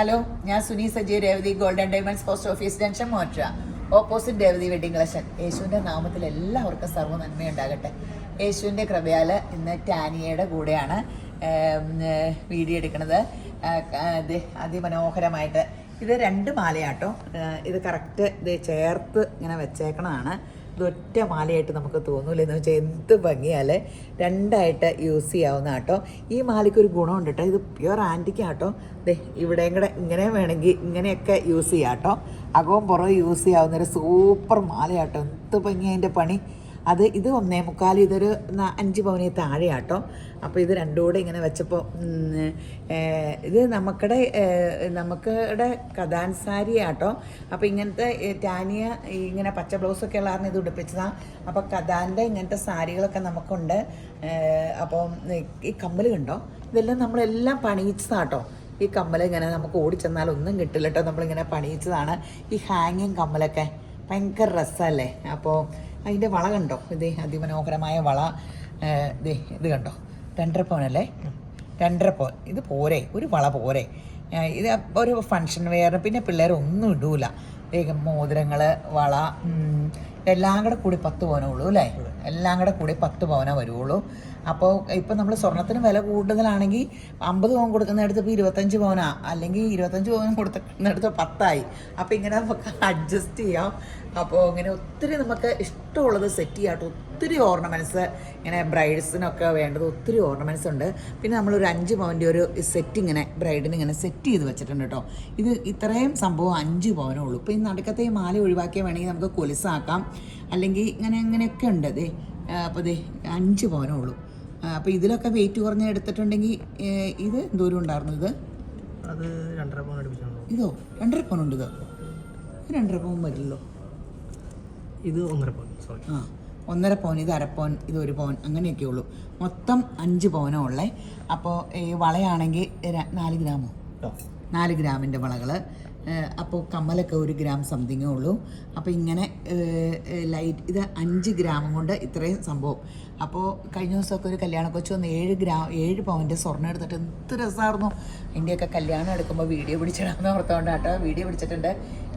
Hello ഞാൻ Suni Saji Revathi golden diamonds post office junction മോറ്റ opposite Revathi wedding collection യേശുവിന്റെ നാമത്തിൽ എല്ലാവർക്കും സർവ നന്മയുണ്ടാകട്ടെ. യേശുവിന്റെ കൃപയാൽ ഇന്ന് ടാനിയയുടെ കൂടെയാണ് വീഡിയോ എടുക്കുന്നത്. അതിമനോഹരമായിട്ട്. ഇത് രണ്ട് മാലയാട്ടോ. ഇത് കറക്റ്റ് ഇത് ചേർത്ത് ഇങ്ങനെ വെച്ചേക്കണതാണ്. ഇത് ഒറ്റ മാലയായിട്ട് നമുക്ക് തോന്നൂല. എന്ന് വെച്ചാൽ എന്ത് ഭംഗിയാൽ രണ്ടായിട്ട് യൂസ് ചെയ്യാവുന്ന കേട്ടോ ഈ മാലയ്ക്ക് ഒരു ഗുണമുണ്ട് കേട്ടോ. ഇത് പ്യുവർ ആന്റിക്ക് കേട്ടോ ദേ ഇവിടെയും കൂടെ ഇങ്ങനെ വേണമെങ്കിൽ ഇങ്ങനെയൊക്കെ യൂസ് ചെയ്യാം കേട്ടോ. അകവും പുറവും യൂസ് ചെയ്യാവുന്ന ഒരു സൂപ്പർ മാലയാട്ടോ. എന്ത് ഭംഗി അതിന്റെ പണി. അത് ഇത് ഒന്നേ മുക്കാൽ ഇതൊരു അഞ്ച് പവനി താഴെയാട്ടോ. അപ്പോൾ ഇത് രണ്ടും കൂടെ ഇങ്ങനെ വെച്ചപ്പോൾ ഇത് നമുക്കടെ നമുക്കടെ കഥാൻ സാരി ആട്ടോ അപ്പോൾ ഇങ്ങനത്തെ ടാനിയ ഇങ്ങനെ പച്ച ബ്ലൗസൊക്കെ ഉള്ള കാരണം ഇത് ഉടുപ്പിച്ചതാണ് അപ്പോൾ കഥാന്റെ ഇങ്ങനത്തെ സാരികളൊക്കെ നമുക്കുണ്ട്. അപ്പോൾ ഈ കമ്മൽ കണ്ടോ? ഇതെല്ലാം നമ്മളെല്ലാം പണിയിച്ചതാട്ടോ. ഈ കമ്മൽ ഇങ്ങനെ നമുക്ക് ഓടിച്ചെന്നാൽ ഒന്നും കിട്ടില്ല കേട്ടോ നമ്മളിങ്ങനെ പണിയിച്ചതാണ്. ഈ ഹാങ്ങിങ് കമ്മലൊക്കെ. ഭയങ്കര രസമല്ലേ അപ്പോൾ അതിന്റെ വള കണ്ടോ? ഇത് അതിമനോഹരമായ വള ദേ ഇത് കണ്ടോ? രണ്ടര പവനല്ലേ രണ്ടര പവൻ. ഇത് പോരെ ഒരു വള പോരെ. ഇത് ഒരു ഫങ്ഷൻ വേറെ പിന്നെ പിള്ളേരൊന്നും ഇടൂല. മോതിരങ്ങൾ വള എല്ലാം കൂടെ കൂടി പത്ത് പവനുള്ളൂ അല്ലേ? എല്ലാം കൂടെ കൂടി പത്ത് പവനേ വരുള്ളൂ അപ്പോൾ ഇപ്പം നമ്മൾ സ്വർണത്തിന് വില കൂടുതലാണെങ്കിൽ അമ്പത് പവൻ കൊടുക്കുന്നിടത്ത് ഇപ്പോൾ ഇരുപത്തഞ്ച് പവനാ. അല്ലെങ്കിൽ ഇരുപത്തഞ്ച് പവൻ കൊടുക്കുന്നിടത്ത് പത്തായി. അപ്പോൾ ഇങ്ങനെ നമുക്ക് അഡ്ജസ്റ്റ് ചെയ്യാം. അപ്പോൾ ഇങ്ങനെ ഒത്തിരി നമുക്ക് ഇഷ്ടമുള്ളത് സെറ്റ് ചെയ്യാം കേട്ടോ ഒത്തിരി ഓർണമെന്റ്സ് ഇങ്ങനെ ബ്രൈഡ്സിനൊക്കെ വേണ്ടത് ഒത്തിരി ഓർണമെന്റ്സ് ഉണ്ട്. പിന്നെ നമ്മളൊരു അഞ്ച് പവന്റെ ഒരു സെറ്റ് ഇങ്ങനെ ബ്രൈഡിന് ഇങ്ങനെ സെറ്റ് ചെയ്ത് വെച്ചിട്ടുണ്ട് കേട്ടോ ഇത് ഇത്രയും സംഭവം അഞ്ച് പവനേ ഉള്ളൂ. ഇപ്പോൾ ഈ നടുക്കത്തെ ഈ മാല ഒഴിവാക്കിയാൽ വേണമെങ്കിൽ നമുക്ക് കൊലുസാക്കാം. അല്ലെങ്കിൽ ഇങ്ങനെ ഇങ്ങനെയൊക്കെ ഉണ്ട്. ദേ അപ്പോൾ അതെ അഞ്ച് പവനേ ഉള്ളൂ. അപ്പോൾ ഇതിലൊക്കെ വെയിറ്റ് കുറഞ്ഞ് എടുത്തിട്ടുണ്ടെങ്കിൽ ഇത് എന്തോരം ഉണ്ടായിരുന്നു ഇത്? അത് രണ്ടര പവൻ ഇതോ രണ്ടര പവൻ ഉണ്ട് ഇത്. രണ്ടര പവൻ വരില്ലല്ലോ ഇത് ഒന്നര പവൻ സോറി ആ. ഒന്നര പവൻ ഇത് അരപ്പവൻ ഇത് ഒരു പവൻ അങ്ങനെയൊക്കെ ഉള്ളൂ. മൊത്തം അഞ്ച് പവനോ ഉള്ളേ. അപ്പോൾ ഈ വളയാണെങ്കിൽ നാല് ഗ്രാമോ? നാല് ഗ്രാമിന്റെ വളകൾ അപ്പോൾ കമ്മലൊക്കെ ഒരു ഗ്രാം സംതിങ്ങേ ഉള്ളൂ. അപ്പോൾ ഇങ്ങനെ ലൈറ്റ് ഇത് അഞ്ച് ഗ്രാമം കൊണ്ട് ഇത്രയും സംഭവം. അപ്പോൾ കഴിഞ്ഞ ദിവസമൊക്കെ ഒരു കല്യാണ കൊച്ചു വന്ന് ഏഴ് ഗ്രാം ഏഴ് പവന്റെ സ്വർണം എടുത്തിട്ട് എന്ത് രസമായിരുന്നു എന്റെയൊക്കെ കല്യാണം എടുക്കുമ്പോൾ വീഡിയോ പിടിച്ചിടാമെന്ന് ഓർത്തോണ്ട് കേട്ടോ. വീഡിയോ പിടിച്ചിട്ടുണ്ട്.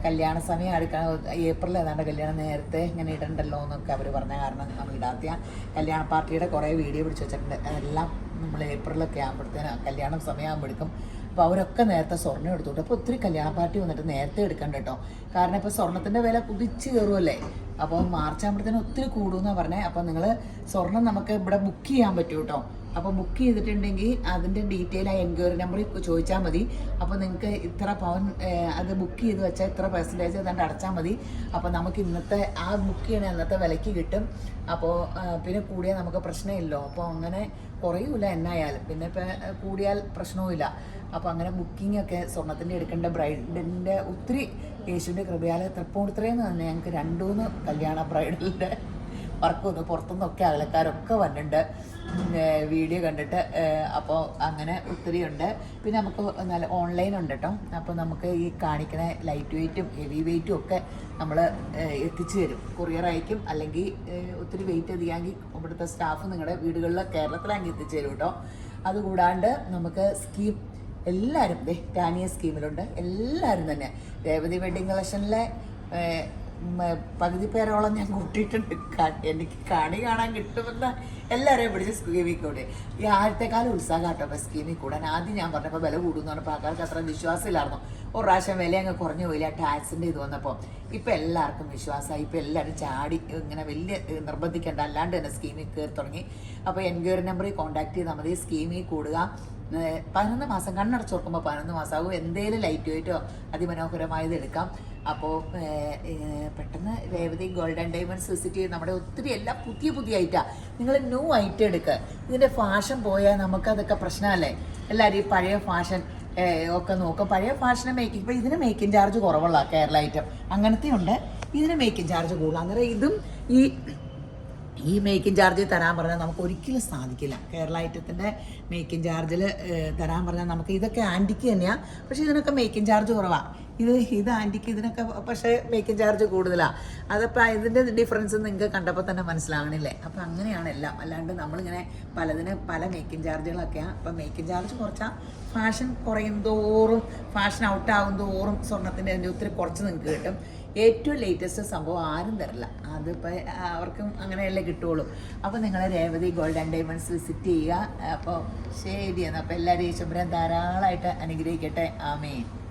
കല്യാണ സമയം അടുക്കാൻ ഏപ്രിൽ ഏതാണ്ട് കല്യാണം നേരത്തെ ഇങ്ങനെ ഇടണ്ടല്ലോ എന്നൊക്കെ അവർ പറഞ്ഞ കാരണം നമ്മൾ ഇടാത്ത കല്യാണ പാർട്ടിയുടെ കുറേ വീഡിയോ പിടിച്ച് വെച്ചിട്ടുണ്ട്. അതെല്ലാം നമ്മൾ ഏപ്രിലൊക്കെ ആകുമ്പോഴത്തേനും കല്യാണം സമയമാകുമ്പോഴേക്കും അപ്പോൾ അവരൊക്കെ നേരത്തെ സ്വർണം എടുത്തോട്ട് അപ്പോൾ ഒത്തിരി കല്യാണ പാർട്ടി വന്നിട്ട് നേരത്തെ എടുക്കണ്ട കേട്ടോ. കാരണം ഇപ്പോൾ സ്വർണത്തിന്റെ വില കുതിച്ച് കയറുമല്ലേ അപ്പോൾ മാർച്ച് ആകുമ്പോഴത്തേനും ഒത്തിരി കൂടുമെന്നാണ് പറഞ്ഞത് അപ്പോൾ നിങ്ങൾ സ്വർണം നമുക്ക് ഇവിടെ ബുക്ക് ചെയ്യാൻ പറ്റും കേട്ടോ. അപ്പോൾ ബുക്ക് ചെയ്തിട്ടുണ്ടെങ്കിൽ അതിന്റെ ഡീറ്റെയിൽ ആ എൻക്വയറി നമ്പറിൽ ചോദിച്ചാൽ മതി. അപ്പോൾ നിങ്ങൾക്ക് ഇത്ര പവൻ അത് ബുക്ക് ചെയ്ത് വെച്ചാൽ ഇത്ര പെർസെന്റേജ് അതുകൊണ്ട് അടച്ചാൽ മതി. അപ്പോൾ നമുക്ക് ഇന്നത്തെ ആ ബുക്ക് ചെയ്യണ ഇന്നത്തെ വിലയ്ക്ക് കിട്ടും. അപ്പോൾ പിന്നെ കൂടിയാൽ നമുക്ക് പ്രശ്നമില്ലല്ലോ അപ്പോൾ അങ്ങനെ കുറയൂല എന്നായാലും. പിന്നെ ഇപ്പം കൂടിയാൽ പ്രശ്നവുമില്ല. അപ്പോൾ അങ്ങനെ ബുക്കിംഗ് ഒക്കെ സ്വർണത്തിന്റെ എടുക്കേണ്ട ബ്രൈഡിന്റെ ഒത്തിരി യേശുവിന്റെ കൃപയാൽ തൃപ്പൂണിത്രയെന്ന് തന്നെ ഞങ്ങൾക്ക് രണ്ടുമൂന്ന് കല്യാണ ബ്രൈഡലിന്റെ വർക്ക് വന്നു പുറത്തുനിന്നൊക്കെ അകലക്കാരൊക്കെ വന്നിട്ടുണ്ട്. വീഡിയോ കണ്ടിട്ട് അപ്പോൾ അങ്ങനെ ഒത്തിരി ഉണ്ട്. പിന്നെ നമുക്ക് നല്ല ഓൺലൈൻ ഉണ്ട് കേട്ടോ അപ്പോൾ നമുക്ക് ഈ കാണിക്കുന്ന ലൈറ്റ് വെയ്റ്റും ഹെവി വെയ്റ്റും ഒക്കെ നമ്മൾ എത്തിച്ചു തരും. കൊറിയർ അയക്കും അല്ലെങ്കിൽ ഒത്തിരി വെയിറ്റ് അധികമെങ്കിൽ ഇവിടുത്തെ സ്റ്റാഫ് നിങ്ങളുടെ വീടുകളിൽ കേരളത്തിലാണെങ്കിൽ എത്തിച്ചു തരും കേട്ടോ അതുകൂടാണ്ട് നമുക്ക് സ്കീം എല്ലാവരും ദേ ടാനിയ സ്കീമിലുണ്ട് എല്ലാവരും തന്നെ. രേവതി വെഡിങ് കളക്ഷനിലെ പകുതി പേരോളം ഞാൻ കൂട്ടിയിട്ടുണ്ട്. എനിക്ക് കണി കാണാൻ കിട്ടുമെന്ന് എല്ലാവരെയും പിടിച്ച് സ്കീമിൽ കൂടെ. ഈ ആദ്യത്തെക്കാലം ഉത്സാഹം കേട്ടോ അപ്പോൾ സ്കീമിൽ കൂടാൻ. ആദ്യം ഞാൻ പറഞ്ഞപ്പോൾ വില കൂടുന്നു പറഞ്ഞപ്പോൾ ആൾക്കാർക്ക് അത്ര വിശ്വാസമില്ലായിരുന്നു. ഒരു പ്രാവശ്യം വില അങ്ങ് കുറഞ്ഞു പോയില്ല ടാക്സിന്റെ ഇത് വന്നപ്പോൾ ഇപ്പം എല്ലാവർക്കും വിശ്വാസമായി ഇപ്പം എല്ലാവരും ചാടി ഇങ്ങനെ വലിയ നിർബന്ധിക്കേണ്ട. അല്ലാണ്ട് തന്നെ സ്കീമിൽ കയറി തുടങ്ങി. അപ്പോൾ എൻക്വയറി നമ്പറിൽ കോൺടാക്ട് ചെയ്താൽ മതി. സ്കീമിൽ കൂടുക. പതിനൊന്ന് മാസം കണ്ണടച്ച് നോക്കുമ്പോൾ പതിനൊന്ന് മാസമാകും എന്തേലും ലൈറ്റ് വെയിറ്റോ അതിമനോഹരമായത് എടുക്കാം. അപ്പോൾ പെട്ടെന്ന് രേവതി ഗോൾഡൻ ഡയമണ്ട്സ് വിസിറ്റ് ചെയ്ത് നമ്മുടെ ഒത്തിരി എല്ലാം പുതിയ പുതിയ ഐറ്റാണ് നിങ്ങൾ ന്യൂ ഐറ്റം എടുക്കുക ഇതിന്റെ ഫാഷൻ പോയാൽ നമുക്കതൊക്കെ പ്രശ്നമല്ലേ? എല്ലാവരും ഈ പഴയ ഫാഷൻ ഒക്കെ നോക്കുക പഴയ ഫാഷനെ മേക്കിംഗ് ഇപ്പോൾ ഇതിന് മേക്കിംഗ് ചാർജ് കുറവുള്ള കേരള ഐറ്റം അങ്ങനത്തെയുണ്ട്. ഇതിന് മേക്കിംഗ് ചാർജ് കൂടുതൽ അന്നേരം ഇതും ഈ ഈ മേക്കിംഗ് ചാർജ് തരാൻ പറഞ്ഞാൽ നമുക്ക് ഒരിക്കലും സാധിക്കില്ല. കേരള ഐറ്റത്തിന്റെ മേക്കിംഗ് ചാർജിൽ തരാൻ പറഞ്ഞാൽ നമുക്ക് ഇതൊക്കെ ആന്റിക്ക് തന്നെയാണ് പക്ഷേ ഇതിനൊക്കെ മേക്കിംഗ് ചാർജ് കുറവാണ് ഇത് ഇത് ആന്റിക്ക് ഇതിനൊക്കെ പക്ഷേ മേക്കിംഗ് ചാർജ് കൂടുതലാണ് അതപ്പോൾ ഇതിന്റെ ഡിഫറൻസ് നിങ്ങൾക്ക് കണ്ടപ്പോൾ തന്നെ മനസ്സിലാവണില്ലേ? അപ്പോൾ അങ്ങനെയാണ് എല്ലാം. അല്ലാണ്ട് നമ്മളിങ്ങനെ പലതിന് പല മേക്കിംഗ് ചാർജുകളൊക്കെയാണ് അപ്പം മേക്കിംഗ് ചാർജ് കുറച്ചാൽ ഫാഷൻ കുറയും തോറും ഫാഷൻ ഔട്ട് ആകും തോറും സ്വർണത്തിന്റെ ഒത്തിരി കുറച്ച് നിങ്ങൾക്ക് കിട്ടും. ഏറ്റവും ലേറ്റസ്റ്റ് സംഭവം ആരും തരില്ല. അതിപ്പോൾ അവർക്കും അങ്ങനെയല്ലേ കിട്ടുള്ളൂ. അപ്പോൾ നിങ്ങൾ Revathi gold and diamonds visit ചെയ്യുക. അപ്പോൾ ശരി എന്നാൽ അപ്പോൾ എല്ലാവരും ശുഭ്രം ധാരാളമായിട്ട് അനുഗ്രഹിക്കട്ടെ. ആമേൻ.